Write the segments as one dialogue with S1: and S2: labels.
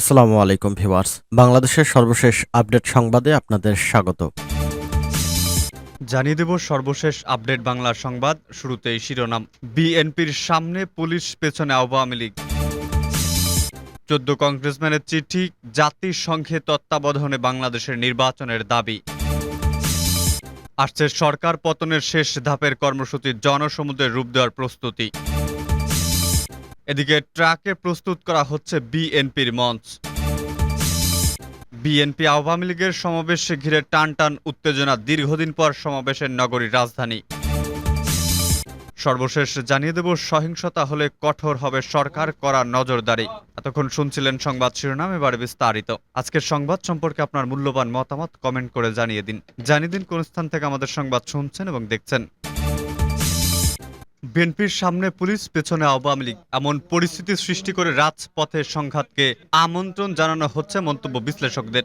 S1: আসসালামু আলাইকুম ভিওয়ার্স বাংলাদেশের সর্বশেষ আপডেট সংবাদে আপনাদের স্বাগত
S2: জানিয়ে দেব সর্বশেষ আপডেট বাংলা সংবাদ শুরুতেই শিরোনাম বিএনপির সামনে পুলিশ পেছনে আওয়ামী লীগ চোদ্দ কংগ্রেসম্যানের চিঠি জাতিসংঘে তত্ত্বাবধানে বাংলাদেশের নির্বাচনের দাবি আসছে সরকার পতনের শেষ ধাপের কর্মসূচি জনসমুদ্রে রূপ দেওয়ার প্রস্তুতি এদিকে ট্রাকে প্রস্তুত করা হচ্ছে বিএনপির মঞ্চ বিএনপি আওয়ামী লীগের সমাবেশ ঘিরে টান টান উত্তেজনা দীর্ঘদিন পর সমাবেশের নগরীর রাজধানী সর্বশেষ জানিয়ে দেব সহিংসতা হলে কঠোর হবে সরকার করা নজরদারি এতক্ষণ শুনছিলেন সংবাদ শিরোনাম এবার বিস্তারিত আজকের সংবাদ সম্পর্কে আপনার মূল্যবান মতামত কমেন্ট করে জানিয়ে দিন জানিয়ে দিন কোন স্থান থেকে আমাদের সংবাদ শুনছেন এবং দেখছেন বিএনপির সামনে পুলিশ পেছনে আওয়ামী লীগ এমন পরিস্থিতি সৃষ্টি করে রাজপথে সংঘাতকে আমন্ত্রণ জানানো হচ্ছে মন্তব্য বিশ্লেষকদের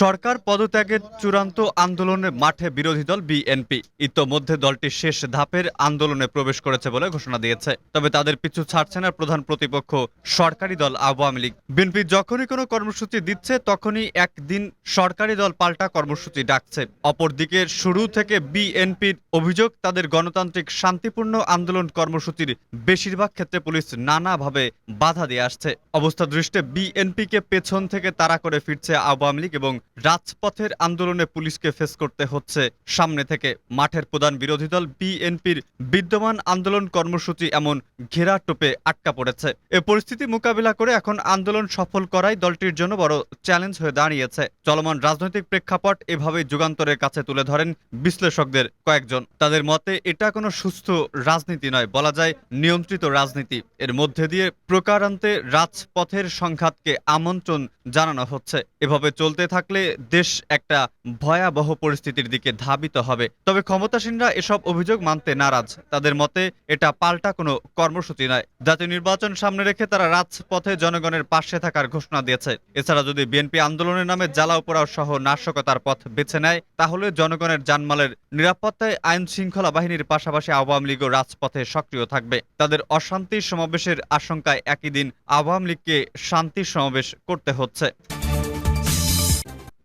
S2: সরকার পদত্যাগের চূড়ান্ত আন্দোলনে মাঠে বিরোধী দল বিএনপি ইতোমধ্যে দলটি শেষ ধাপের আন্দোলনে প্রবেশ করেছে বলে ঘোষণা দিয়েছে তবে তাদের পিছু ছাড়ছে না প্রধান প্রতিপক্ষ সরকারি দল আওয়ামী লীগ বিএনপি যখনই কোনো কর্মসূচি দিচ্ছে তখনই একদিন সরকারি দল পাল্টা কর্মসূচি ডাকছে অপরদিকে শুরু থেকে বিএনপির অভিযোগ তাদের গণতান্ত্রিক শান্তিপূর্ণ আন্দোলন আন্দোলন কর্মসূচির বেশিরভাগ ক্ষেত্রে পুলিশ নানাভাবে বাধা দিয়ে আসছে অবস্থা দৃষ্টে বিএনপিকে পেছন থেকে তাড়া করে ফিরছে আওয়ামী লীগ এবং রাজপথের আন্দোলনে পুলিশকে ফেস করতে হচ্ছে সামনে থেকে মাঠের প্রধান বিরোধী দল বিএনপির বিদ্যমান আন্দোলন কর্মসূচি এমন ঘেরা টোপে আটকা পড়েছে এ পরিস্থিতি মোকাবিলা করে এখন আন্দোলন সফল করাই দলটির জন্য বড় চ্যালেঞ্জ হয়ে দাঁড়িয়েছে চলমান রাজনৈতিক প্রেক্ষাপট এভাবেই যুগান্তরের কাছে তুলে ধরেন বিশ্লেষকদের কয়েকজন তাদের মতে এটা কোনো সুস্থ রাজনীতি রাজনীতি নয় বলা যায় নিয়ন্ত্রিত রাজনীতি এর মধ্যে দিয়ে প্রকারান্তে রাজপথের সংঘাতকে আমন্ত্রণ জানানো হচ্ছে এভাবে চলতে থাকলে দেশ একটা ভয়াবহ পরিস্থিতির দিকে ধাবিত হবে তবে ক্ষমতাসীনরা এসব অভিযোগ মানতে নারাজ তাদের মতে এটা পাল্টা কোনো কর্মসূচি নয় জাতীয় নির্বাচন সামনে রেখে তারা রাজপথে জনগণের পাশে থাকার ঘোষণা দিয়েছে এছাড়া যদি বিএনপি আন্দোলনের নামে জ্বালা পোড়াও সহ নাশকতার পথ বেছে নেয় তাহলে জনগণের জানমালের নিরাপত্তায় আইন শৃঙ্খলা বাহিনীর পাশাপাশি আওয়ামী লীগও রাজপথ সাথে সক্রিয় থাকবে তাদের অশান্তি সমাবেশের আশঙ্কায় একই দিন আওয়ামী লীগকে শান্তি সমাবেশ করতে হচ্ছে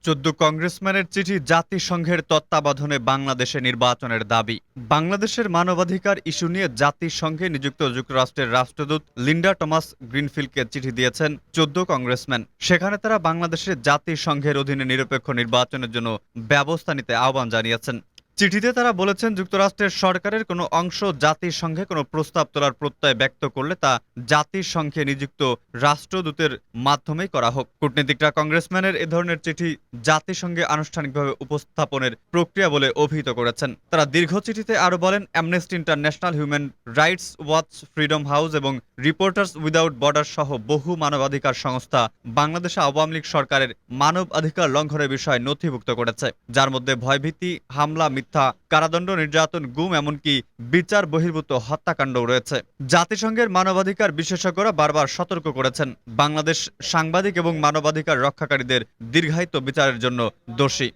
S2: চোদ্দ কংগ্রেসম্যানের চিঠি জাতিসংঘের তত্ত্বাবধানে বাংলাদেশে নির্বাচনের দাবি বাংলাদেশের মানবাধিকার ইস্যু নিয়ে জাতিসংঘে নিযুক্ত যুক্তরাষ্ট্রের রাষ্ট্রদূত লিন্ডা টমাস গ্রিনফিল্ডকে চিঠি দিয়েছেন চোদ্দ কংগ্রেসম্যান সেখানে তারা বাংলাদেশে জাতিসংঘের অধীনে নিরপেক্ষ নির্বাচনের জন্য ব্যবস্থা নিতে আহ্বান জানিয়েছেন চিঠিতে তারা বলেছেন যুক্তরাষ্ট্রের সরকারের কোনো অংশ জাতিসংঘে কোনো প্রস্তাব তোলার প্রত্যয় ব্যক্ত করলে তা জাতিসংঘে নিযুক্ত রাষ্ট্রদূতের মাধ্যমেই করা হোক কূটনীতিকরা কংগ্রেসম্যানের এ ধরনের চিঠি জাতিসংঘে আনুষ্ঠানিকভাবে উপস্থাপনের প্রক্রিয়া বলে অভিহিত করেছেন তারা দীর্ঘ চিঠিতে আরও বলেন Amnesty International Human Rights Watch Freedom House এবং রিপোর্টার্স উইদাউট বর্ডার সহ বহু মানবাধিকার সংস্থা বাংলাদেশে আওয়ামী লীগ সরকারের মানবাধিকার লঙ্ঘনের বিষয় নথিভুক্ত করেছে যার মধ্যে ভয়ভীতি হামলা tá কারাদণ্ড নির্যাতন গুম এমনকি বিচার বহির্ভূত হত্যাকাণ্ড রয়েছে জাতিসংঘের মানবাধিকার বিশেষজ্ঞরা বারবার সতর্ক করেছেন বাংলাদেশ সাংবাদিক এবং মানবাধিকার রক্ষাকারীদের দীর্ঘায়িত বিচারের জন্য দোষী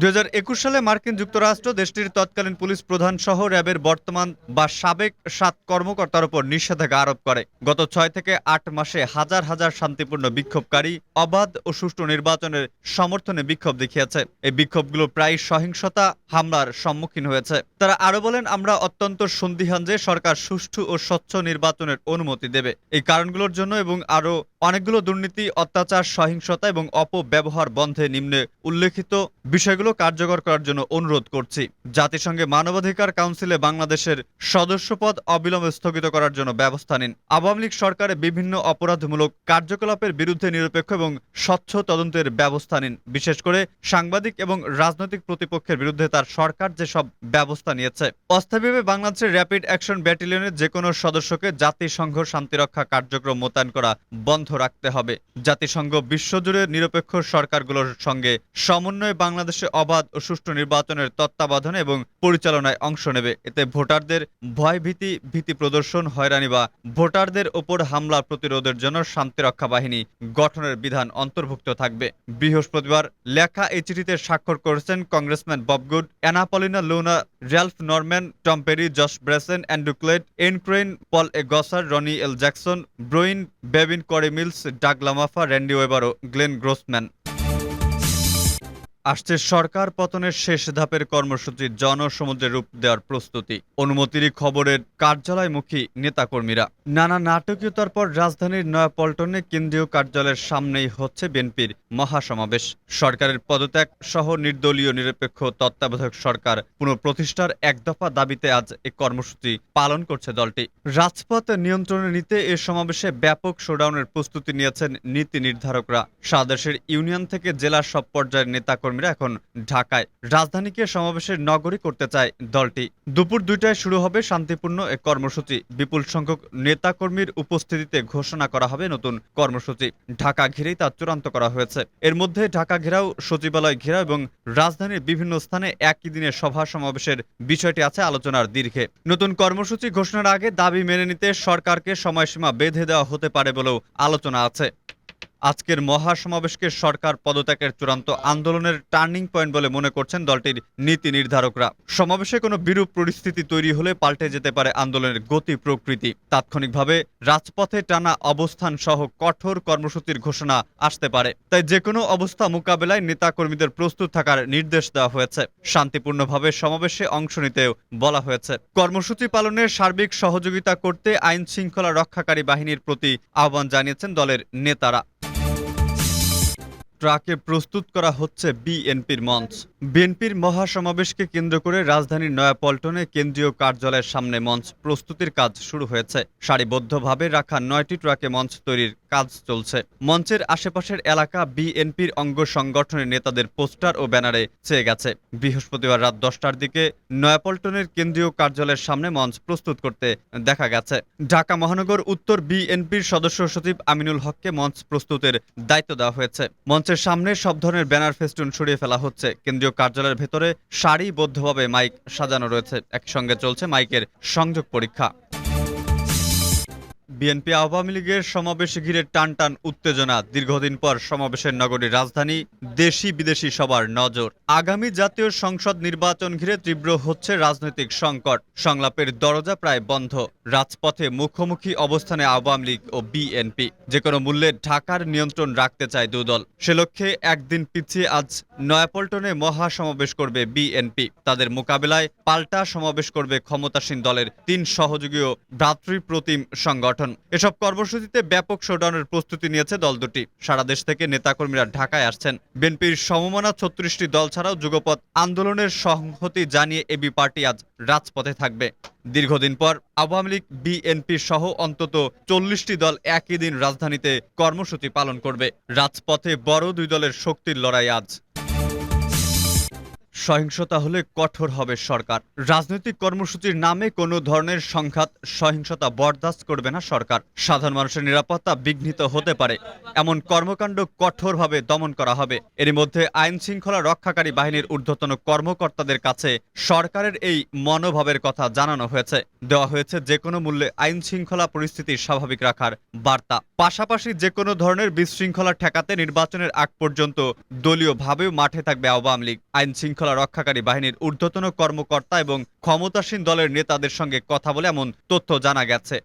S2: দু সালে মার্কিন যুক্তরাষ্ট্র দেশটির তৎকালীন পুলিশ প্রধান সহ র্যাবের বর্তমান বা সাবেক সাত কর্মকর্তার উপর নিষেধাজ্ঞা আরোপ করে গত ছয় থেকে আট মাসে হাজার হাজার শান্তিপূর্ণ বিক্ষোভকারী অবাধ ও সুষ্ঠু নির্বাচনের সমর্থনে বিক্ষোভ দেখিয়েছে এই বিক্ষোভগুলো প্রায় সহিংসতা হামলার সম সম্মুখীন হয়েছে তারা আরো বলেন আমরা অত্যন্ত সন্দিহান যে সরকার সুষ্ঠু ও স্বচ্ছ নির্বাচনের অনুমতি দেবে এই কারণগুলোর জন্য এবং আরো অনেকগুলো দুর্নীতি অত্যাচার সহিংসতা এবং অপব্যবহার বন্ধে নিম্নে উল্লেখিত বিষয়গুলো কার্যকর করার জন্য অনুরোধ করছি জাতিসংঘে মানবাধিকার কাউন্সিলে বাংলাদেশের সদস্যপদ অবিলম্বে স্থগিত করার জন্য ব্যবস্থা নিন আওয়ামী লীগ সরকারে বিভিন্ন অপরাধমূলক কার্যকলাপের বিরুদ্ধে নিরপেক্ষ এবং স্বচ্ছ তদন্তের ব্যবস্থা নিন বিশেষ করে সাংবাদিক এবং রাজনৈতিক প্রতিপক্ষের বিরুদ্ধে তার সরকার যে সব ব্যবস্থা নিয়েছে অস্থায়ীভাবে বাংলাদেশের র্যাপিড অ্যাকশন ব্যাটালিয়নের যে কোনো সদস্যকে জাতিসংঘ শান্তিরক্ষা কার্যক্রম মোতায়েন করা বন্ধ রাখতে হবে জাতিসংঘ বিশ্বজুড়ে নিরপেক্ষ সরকারগুলোর সঙ্গে সমন্বয়ে বাংলাদেশে অবাধ ও সুষ্ঠু নির্বাচনের তত্ত্বাবধানে এবং পরিচালনায় অংশ নেবে এতে ভোটারদের ভয়ভীতি ভীতি প্রদর্শন হয়রানি বা ভোটারদের ওপর হামলা প্রতিরোধের জন্য শান্তিরক্ষা বাহিনী গঠনের বিধান অন্তর্ভুক্ত থাকবে বৃহস্পতিবার লেখা এই চিঠিতে স্বাক্ষর করেছেন congressman Bob Good Anna Paulina Anna Luna, Ralph Norman, Tom Perry, Josh Bresen, Andrew Clyde, Ian Crane, Paul A. Gosser, Ronnie L. Jackson, Bruin, Bevin Corey Mills, Doug LaMaffa, Randy Weber ও গ্লেন গ্রোসম্যান আসছে সরকার পতনের শেষ ধাপের কর্মসূচি জনসমুদ্রে রূপ দেওয়ার প্রস্তুতি অনুমতির খবরের কার্যালয়মুখী নেতাকর্মীরা নানা নাটকীয়তার পর রাজধানীর নয়াপল্টনে কেন্দ্রীয় কার্যালয়ের সামনেই হচ্ছে বিএনপির মহাসমাবেশ সরকারের পদত্যাগ সহ নির্দলীয় নিরপেক্ষ তত্ত্বাবধায়ক সরকার পুনঃপ্রতিষ্ঠার এক দফা দাবিতে আজ এ কর্মসূচি পালন করছে দলটি রাজপথ নিয়ন্ত্রণে নিতে এ সমাবেশে ব্যাপক শোডাউনের প্রস্তুতি নিয়েছেন নীতি নির্ধারকরা সাদেশের ইউনিয়ন থেকে জেলার সব পর্যায়ের নেতাকর্মী কর্মীরা এখন ঢাকায় রাজধানীকে সমাবেশের নগরী করতে চায় দলটি দুপুর দুইটায় শুরু হবে শান্তিপূর্ণ এক কর্মসূচি বিপুল সংখ্যক নেতাকর্মীর উপস্থিতিতে ঘোষণা করা হবে নতুন কর্মসূচি ঢাকা ঘিরেই তা চূড়ান্ত করা হয়েছে এর মধ্যে ঢাকা ঘেরাও সচিবালয় ঘেরাও এবং রাজধানীর বিভিন্ন স্থানে একই দিনে সভা সমাবেশের বিষয়টি আছে আলোচনার দীর্ঘে নতুন কর্মসূচি ঘোষণার আগে দাবি মেনে নিতে সরকারকে সময়সীমা বেঁধে দেওয়া হতে পারে বলেও আলোচনা আছে আজকের মহাসমাবেশকে সরকার পদত্যাগের চূড়ান্ত আন্দোলনের টার্নিং পয়েন্ট বলে মনে করছেন দলটির নীতি নির্ধারকরা সমাবেশে কোনো বিরূপ পরিস্থিতি তৈরি হলে পাল্টে যেতে পারে আন্দোলনের গতি প্রকৃতি তাৎক্ষণিকভাবে রাজপথে টানা অবস্থান সহ কঠোর কর্মসূচির ঘোষণা আসতে পারে তাই যে কোনো অবস্থা মোকাবেলায় নেতাকর্মীদের প্রস্তুত থাকার নির্দেশ দেওয়া হয়েছে শান্তিপূর্ণভাবে সমাবেশে অংশ নিতেও বলা হয়েছে কর্মসূচি পালনে সার্বিক সহযোগিতা করতে আইন শৃঙ্খলা রক্ষাকারী বাহিনীর প্রতি আহ্বান জানিয়েছেন দলের নেতারা ট্রাকে প্রস্তুত করা হচ্ছে বিএনপির মঞ্চ বিএনপির মহাসমাবেশকে কেন্দ্র করে রাজধানীর নয়াপল্টনে কেন্দ্রীয় কার্যালয়ের সামনে মঞ্চ প্রস্তুতির কাজ শুরু হয়েছে সারিবদ্ধভাবে রাখা নয়টি ট্রাকে মঞ্চ তৈরির কাজ চলছে মঞ্চের আশেপাশের এলাকা বিএনপির অঙ্গ সংগঠনের নেতাদের পোস্টার ও ব্যানারে চেয়ে গেছে বৃহস্পতিবার রাত দশটার দিকে নয়াপল্টনের কেন্দ্রীয় কার্যালয়ের সামনে মঞ্চ প্রস্তুত করতে দেখা গেছে ঢাকা মহানগর উত্তর বিএনপির সদস্য সচিব আমিনুল হককে মঞ্চ প্রস্তুতের দায়িত্ব দেওয়া হয়েছে মঞ্চ মঞ্চের সামনে সব ধরনের ব্যানার ফেস্টুন সরিয়ে ফেলা হচ্ছে কেন্দ্রীয় কার্যালয়ের ভেতরে সারিবদ্ধভাবে মাইক সাজানো রয়েছে একসঙ্গে চলছে মাইকের সংযোগ পরীক্ষা বিএনপি আওয়ামী লীগের সমাবেশ ঘিরে টান টান উত্তেজনা দীর্ঘদিন পর সমাবেশের নগরীর রাজধানী দেশি বিদেশি সবার নজর আগামী জাতীয় সংসদ নির্বাচন ঘিরে তীব্র হচ্ছে রাজনৈতিক সংকট সংলাপের দরজা প্রায় বন্ধ রাজপথে মুখোমুখি অবস্থানে আওয়ামী লীগ ও বিএনপি যে কোনো মূল্যে ঢাকার নিয়ন্ত্রণ রাখতে চায় দুদল সে লক্ষ্যে একদিন পিছিয়ে আজ নয়াপল্টনে মহা সমাবেশ করবে বিএনপি তাদের মোকাবেলায় পাল্টা সমাবেশ করবে ক্ষমতাসীন দলের তিন সহযোগী ও ভ্রাতৃপ্রতিম সংগঠন সংগঠন এসব কর্মসূচিতে ব্যাপক শোডাউনের প্রস্তুতি নিয়েছে দল দুটি সারা দেশ থেকে নেতাকর্মীরা ঢাকায় আসছেন বিএনপির সমমনা ছত্রিশটি দল ছাড়াও যুগপথ আন্দোলনের সংহতি জানিয়ে এবি পার্টি আজ রাজপথে থাকবে দীর্ঘদিন পর আওয়ামী লীগ বিএনপি সহ অন্তত চল্লিশটি দল একই দিন রাজধানীতে কর্মসূচি পালন করবে রাজপথে বড় দুই দলের শক্তির লড়াই আজ সহিংসতা হলে কঠোর হবে সরকার রাজনৈতিক কর্মসূচির নামে কোনো ধরনের সংঘাত সহিংসতা বরদাস্ত করবে না সরকার সাধারণ মানুষের নিরাপত্তা বিঘ্নিত হতে পারে এমন কর্মকাণ্ড কঠোরভাবে দমন করা হবে এর মধ্যে আইন শৃঙ্খলা রক্ষাকারী বাহিনীর ঊর্ধ্বতন কর্মকর্তাদের কাছে সরকারের এই মনোভাবের কথা জানানো হয়েছে দেওয়া হয়েছে যে কোনো মূল্যে আইন শৃঙ্খলা পরিস্থিতি স্বাভাবিক রাখার বার্তা পাশাপাশি যে কোনো ধরনের বিশৃঙ্খলা ঠেকাতে নির্বাচনের আগ পর্যন্ত দলীয়ভাবেও মাঠে থাকবে আওয়ামী লীগ আইন শৃঙ্খলা শৃঙ্খলা রক্ষাকারী বাহিনীর ঊর্ধ্বতন কর্মকর্তা এবং ক্ষমতাসীন দলের নেতাদের সঙ্গে কথা বলে এমন তথ্য জানা গেছে